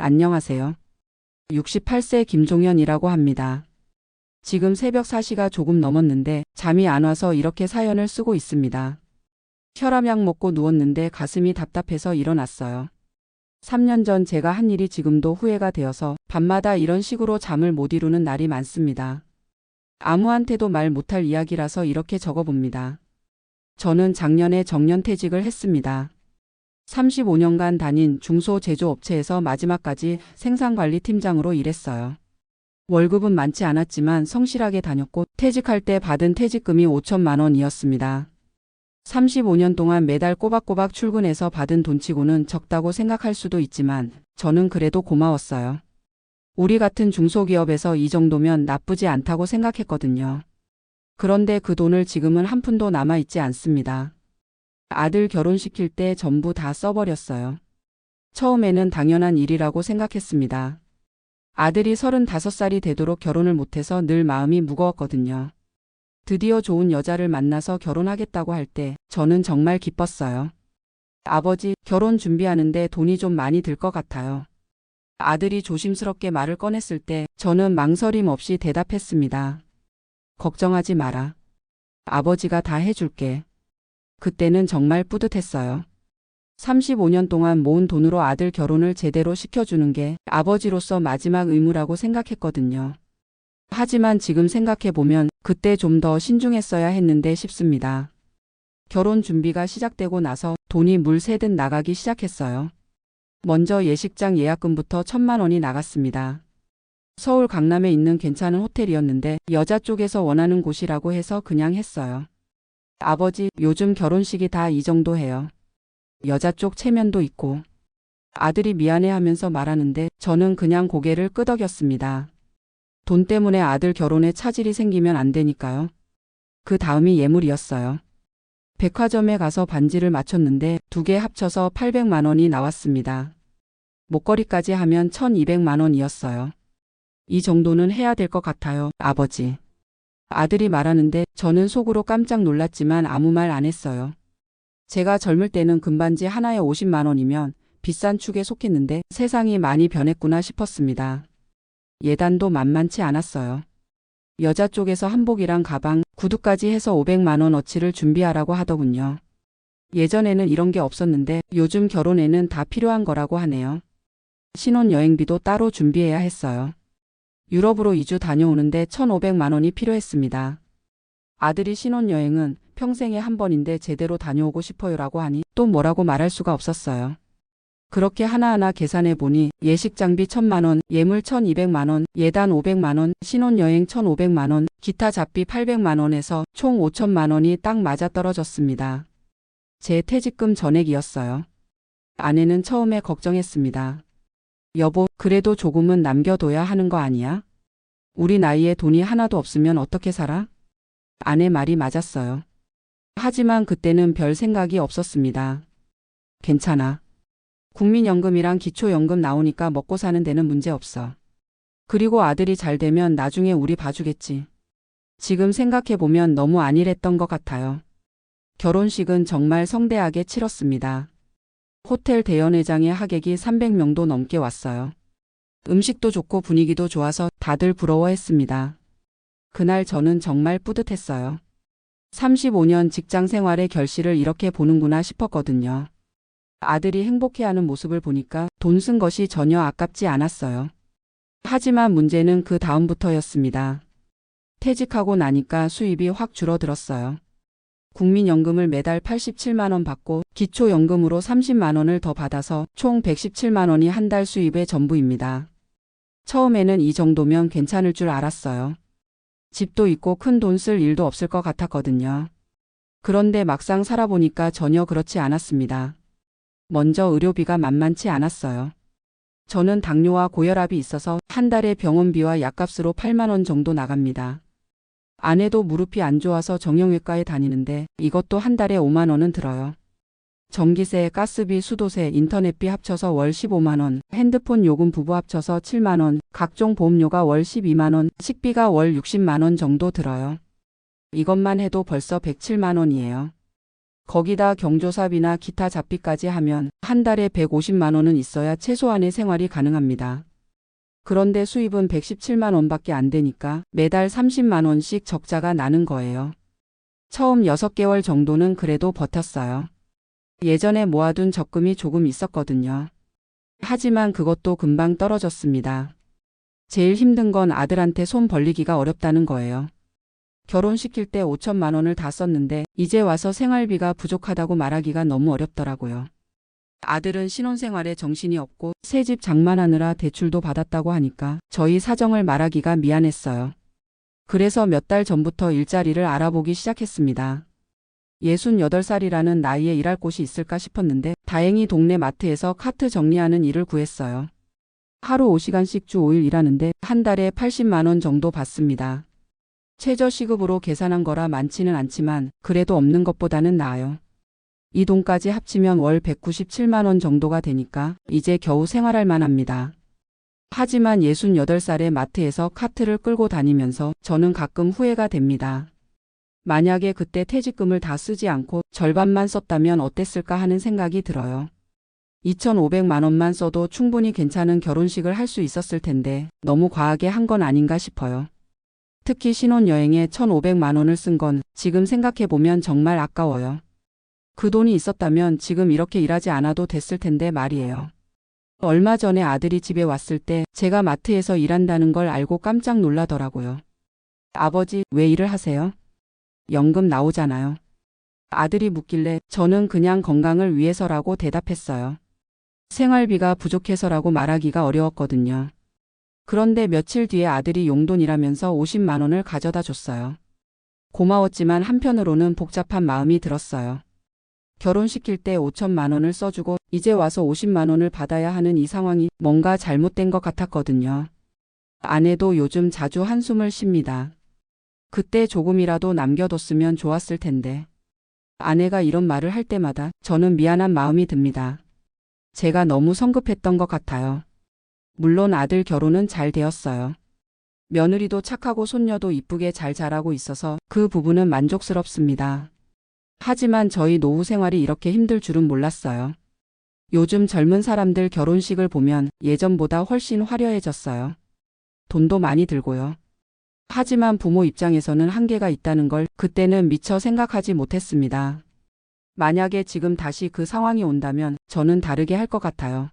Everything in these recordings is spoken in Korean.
안녕하세요. 68세 김종현이라고 합니다. 지금 새벽 4시가 조금 넘었는데 잠이 안 와서 이렇게 사연을 쓰고 있습니다. 혈압약 먹고 누웠는데 가슴이 답답해서 일어났어요. 3년 전 제가 한 일이 지금도 후회가 되어서 밤마다 이런 식으로 잠을 못 이루는 날이 많습니다. 아무한테도 말 못할 이야기라서 이렇게 적어봅니다. 저는 작년에 정년퇴직을 했습니다. 35년간 다닌 중소제조업체에서 마지막까지 생산관리 팀장으로 일했어요. 월급은 많지 않았지만 성실하게 다녔고 퇴직할 때 받은 퇴직금이 5천만 원이었습니다. 35년 동안 매달 꼬박꼬박 출근해서 받은 돈치고는 적다고 생각할 수도 있지만 저는 그래도 고마웠어요. 우리 같은 중소기업에서 이 정도면 나쁘지 않다고 생각했거든요. 그런데 그 돈을 지금은 한 푼도 남아있지 않습니다. 아들 결혼시킬 때 전부 다 써버렸어요. 처음에는 당연한 일이라고 생각했습니다. 아들이 35살이 되도록 결혼을 못해서 늘 마음이 무거웠거든요. 드디어 좋은 여자를 만나서 결혼하겠다고 할 때 저는 정말 기뻤어요. 아버지, 결혼 준비하는데 돈이 좀 많이 들 것 같아요. 아들이 조심스럽게 말을 꺼냈을 때 저는 망설임 없이 대답했습니다. 걱정하지 마라. 아버지가 다 해줄게. 그때는 정말 뿌듯했어요. 35년 동안 모은 돈으로 아들 결혼을 제대로 시켜주는 게 아버지로서 마지막 의무라고 생각했거든요. 하지만 지금 생각해보면 그때 좀 더 신중했어야 했는데 싶습니다. 결혼 준비가 시작되고 나서 돈이 물 새듯 나가기 시작했어요. 먼저 예식장 예약금부터 천만 원이 나갔습니다. 서울 강남에 있는 괜찮은 호텔이었는데 여자 쪽에서 원하는 곳이라고 해서 그냥 했어요. 아버지, 요즘 결혼식이 다 이 정도 해요. 여자 쪽 체면도 있고. 아들이 미안해 하면서 말하는데 저는 그냥 고개를 끄덕였습니다. 돈 때문에 아들 결혼에 차질이 생기면 안 되니까요. 그 다음이 예물이었어요. 백화점에 가서 반지를 맞췄는데 두 개 합쳐서 800만 원이 나왔습니다. 목걸이까지 하면 1200만 원이었어요. 이 정도는 해야 될 것 같아요, 아버지. 아들이 말하는데 저는 속으로 깜짝 놀랐지만 아무 말 안 했어요. 제가 젊을 때는 금반지 하나에 50만 원이면 비싼 축에 속했는데 세상이 많이 변했구나 싶었습니다. 예단도 만만치 않았어요. 여자 쪽에서 한복이랑 가방, 구두까지 해서 500만 원어치를 준비하라고 하더군요. 예전에는 이런 게 없었는데 요즘 결혼에는 다 필요한 거라고 하네요. 신혼여행비도 따로 준비해야 했어요. 유럽으로 2주 다녀오는데 1,500만 원이 필요했습니다. 아들이 신혼여행은 평생에 한 번인데 제대로 다녀오고 싶어요라고 하니 또 뭐라고 말할 수가 없었어요. 그렇게 하나하나 계산해 보니 예식 장비 1천만 원, 예물 1,200만 원, 예단 500만 원, 신혼여행 1,500만 원, 기타 잡비 800만 원에서 총 5천만 원이 딱 맞아 떨어졌습니다. 제 퇴직금 전액이었어요. 아내는 처음에 걱정했습니다. 여보, 그래도 조금은 남겨둬야 하는 거 아니야? 우리 나이에 돈이 하나도 없으면 어떻게 살아? 아내 말이 맞았어요. 하지만 그때는 별 생각이 없었습니다. 괜찮아. 국민연금이랑 기초연금 나오니까 먹고 사는 데는 문제 없어. 그리고 아들이 잘 되면 나중에 우리 봐주겠지. 지금 생각해보면 너무 안일했던 것 같아요. 결혼식은 정말 성대하게 치렀습니다. 호텔 대연회장에 하객이 300명도 넘게 왔어요. 음식도 좋고 분위기도 좋아서 다들 부러워했습니다. 그날 저는 정말 뿌듯했어요. 35년 직장 생활의 결실을 이렇게 보는구나 싶었거든요. 아들이 행복해하는 모습을 보니까 돈 쓴 것이 전혀 아깝지 않았어요. 하지만 문제는 그 다음부터였습니다. 퇴직하고 나니까 수입이 확 줄어들었어요. 국민연금을 매달 87만 원 받고 기초연금으로 30만 원을 더 받아서 총 117만 원이 한 달 수입의 전부입니다. 처음에는 이 정도면 괜찮을 줄 알았어요. 집도 있고 큰 돈 쓸 일도 없을 것 같았거든요. 그런데 막상 살아보니까 전혀 그렇지 않았습니다. 먼저 의료비가 만만치 않았어요. 저는 당뇨와 고혈압이 있어서 한 달에 병원비와 약값으로 8만 원 정도 나갑니다. 아내도 무릎이 안 좋아서 정형외과에 다니는데 이것도 한 달에 5만 원은 들어요. 전기세, 가스비, 수도세, 인터넷비 합쳐서 월 15만 원, 핸드폰 요금 부부 합쳐서 7만 원, 각종 보험료가 월 12만 원, 식비가 월 60만 원 정도 들어요. 이것만 해도 벌써 107만 원이에요. 거기다 경조사비나 기타 잡비까지 하면 한 달에 150만 원은 있어야 최소한의 생활이 가능합니다. 그런데 수입은 117만 원밖에 안 되니까 매달 30만 원씩 적자가 나는 거예요. 처음 6개월 정도는 그래도 버텼어요. 예전에 모아둔 적금이 조금 있었거든요. 하지만 그것도 금방 떨어졌습니다. 제일 힘든 건 아들한테 손 벌리기가 어렵다는 거예요. 결혼시킬 때 5천만 원을 다 썼는데 이제 와서 생활비가 부족하다고 말하기가 너무 어렵더라고요. 아들은 신혼생활에 정신이 없고 새집 장만하느라 대출도 받았다고 하니까 저희 사정을 말하기가 미안했어요. 그래서 몇 달 전부터 일자리를 알아보기 시작했습니다. 68살이라는 나이에 일할 곳이 있을까 싶었는데 다행히 동네 마트에서 카트 정리하는 일을 구했어요. 하루 5시간씩 주 5일 일하는데 한 달에 80만 원 정도 받습니다. 최저 시급으로 계산한 거라 많지는 않지만 그래도 없는 것보다는 나아요. 이 돈까지 합치면 월 197만 원 정도가 되니까 이제 겨우 생활할 만합니다. 하지만 68살의 마트에서 카트를 끌고 다니면서 저는 가끔 후회가 됩니다. 만약에 그때 퇴직금을 다 쓰지 않고 절반만 썼다면 어땠을까 하는 생각이 들어요. 2,500만 원만 써도 충분히 괜찮은 결혼식을 할 수 있었을 텐데 너무 과하게 한 건 아닌가 싶어요. 특히 신혼여행에 1,500만 원을 쓴 건 지금 생각해보면 정말 아까워요. 그 돈이 있었다면 지금 이렇게 일하지 않아도 됐을 텐데 말이에요. 얼마 전에 아들이 집에 왔을 때 제가 마트에서 일한다는 걸 알고 깜짝 놀라더라고요. 아버지, 왜 일을 하세요? 연금 나오잖아요. 아들이 묻길래 저는 그냥 건강을 위해서라고 대답했어요. 생활비가 부족해서라고 말하기가 어려웠거든요. 그런데 며칠 뒤에 아들이 용돈이라면서 50만 원을 가져다 줬어요. 고마웠지만 한편으로는 복잡한 마음이 들었어요. 결혼시킬 때 5천만 원을 써주고 이제 와서 50만 원을 받아야 하는 이 상황이 뭔가 잘못된 것 같았거든요. 아내도 요즘 자주 한숨을 쉽니다. 그때 조금이라도 남겨뒀으면 좋았을 텐데. 아내가 이런 말을 할 때마다 저는 미안한 마음이 듭니다. 제가 너무 성급했던 것 같아요. 물론 아들 결혼은 잘 되었어요. 며느리도 착하고 손녀도 이쁘게 잘 자라고 있어서 그 부분은 만족스럽습니다. 하지만 저희 노후 생활이 이렇게 힘들 줄은 몰랐어요. 요즘 젊은 사람들 결혼식을 보면 예전보다 훨씬 화려해졌어요. 돈도 많이 들고요. 하지만 부모 입장에서는 한계가 있다는 걸 그때는 미처 생각하지 못했습니다. 만약에 지금 다시 그 상황이 온다면 저는 다르게 할 것 같아요.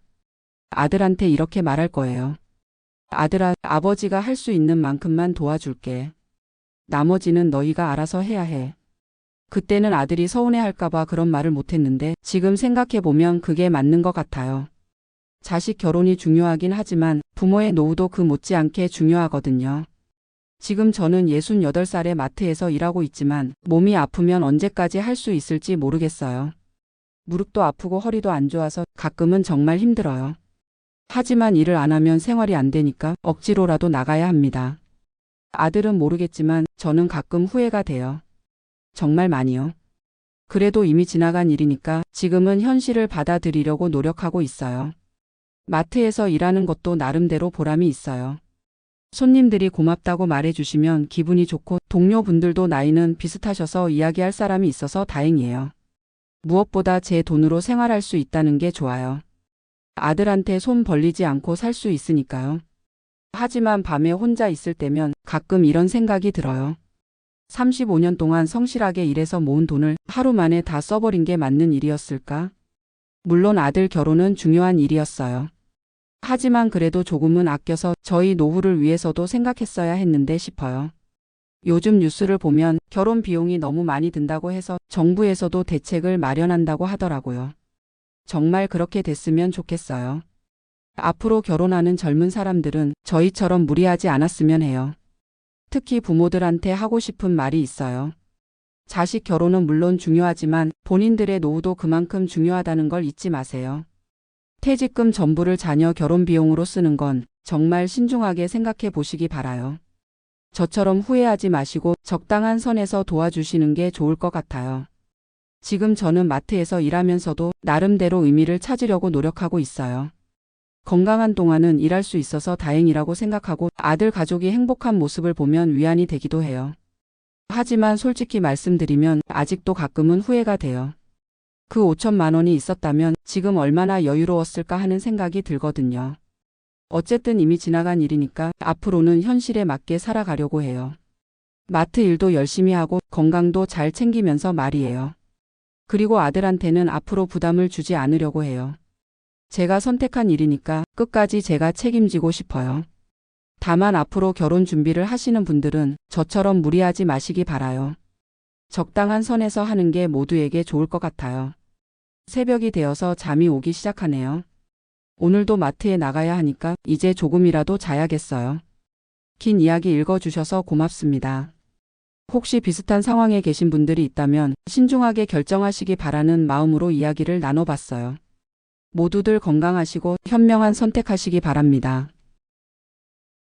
아들한테 이렇게 말할 거예요. 아들아, 아버지가 할 수 있는 만큼만 도와줄게. 나머지는 너희가 알아서 해야 해. 그때는 아들이 서운해할까봐 그런 말을 못했는데 지금 생각해보면 그게 맞는 것 같아요. 자식 결혼이 중요하긴 하지만 부모의 노후도 그 못지않게 중요하거든요. 지금 저는 68살의 마트에서 일하고 있지만 몸이 아프면 언제까지 할 수 있을지 모르겠어요. 무릎도 아프고 허리도 안 좋아서 가끔은 정말 힘들어요. 하지만 일을 안 하면 생활이 안 되니까 억지로라도 나가야 합니다. 아들은 모르겠지만 저는 가끔 후회가 돼요. 정말 많이요. 그래도 이미 지나간 일이니까 지금은 현실을 받아들이려고 노력하고 있어요. 마트에서 일하는 것도 나름대로 보람이 있어요. 손님들이 고맙다고 말해주시면 기분이 좋고 동료분들도 나이는 비슷하셔서 이야기할 사람이 있어서 다행이에요. 무엇보다 제 돈으로 생활할 수 있다는 게 좋아요. 아들한테 손 벌리지 않고 살 수 있으니까요. 하지만 밤에 혼자 있을 때면 가끔 이런 생각이 들어요. 35년 동안 성실하게 일해서 모은 돈을 하루 만에 다 써버린 게 맞는 일이었을까? 물론 아들 결혼은 중요한 일이었어요. 하지만 그래도 조금은 아껴서 저희 노후를 위해서도 생각했어야 했는데 싶어요. 요즘 뉴스를 보면 결혼 비용이 너무 많이 든다고 해서 정부에서도 대책을 마련한다고 하더라고요. 정말 그렇게 됐으면 좋겠어요. 앞으로 결혼하는 젊은 사람들은 저희처럼 무리하지 않았으면 해요. 특히 부모들한테 하고 싶은 말이 있어요. 자식 결혼은 물론 중요하지만 본인들의 노후도 그만큼 중요하다는 걸 잊지 마세요. 퇴직금 전부를 자녀 결혼 비용으로 쓰는 건 정말 신중하게 생각해 보시기 바라요. 저처럼 후회하지 마시고 적당한 선에서 도와주시는 게 좋을 것 같아요. 지금 저는 마트에서 일하면서도 나름대로 의미를 찾으려고 노력하고 있어요. 건강한 동안은 일할 수 있어서 다행이라고 생각하고 아들 가족이 행복한 모습을 보면 위안이 되기도 해요. 하지만 솔직히 말씀드리면 아직도 가끔은 후회가 돼요. 그 5천만 원이 있었다면 지금 얼마나 여유로웠을까 하는 생각이 들거든요. 어쨌든 이미 지나간 일이니까 앞으로는 현실에 맞게 살아가려고 해요. 마트 일도 열심히 하고 건강도 잘 챙기면서 말이에요. 그리고 아들한테는 앞으로 부담을 주지 않으려고 해요. 제가 선택한 일이니까 끝까지 제가 책임지고 싶어요. 다만 앞으로 결혼 준비를 하시는 분들은 저처럼 무리하지 마시기 바라요. 적당한 선에서 하는 게 모두에게 좋을 것 같아요. 새벽이 되어서 잠이 오기 시작하네요. 오늘도 마트에 나가야 하니까 이제 조금이라도 자야겠어요. 긴 이야기 읽어주셔서 고맙습니다. 혹시 비슷한 상황에 계신 분들이 있다면 신중하게 결정하시기 바라는 마음으로 이야기를 나눠봤어요. 모두들 건강하시고 현명한 선택하시기 바랍니다.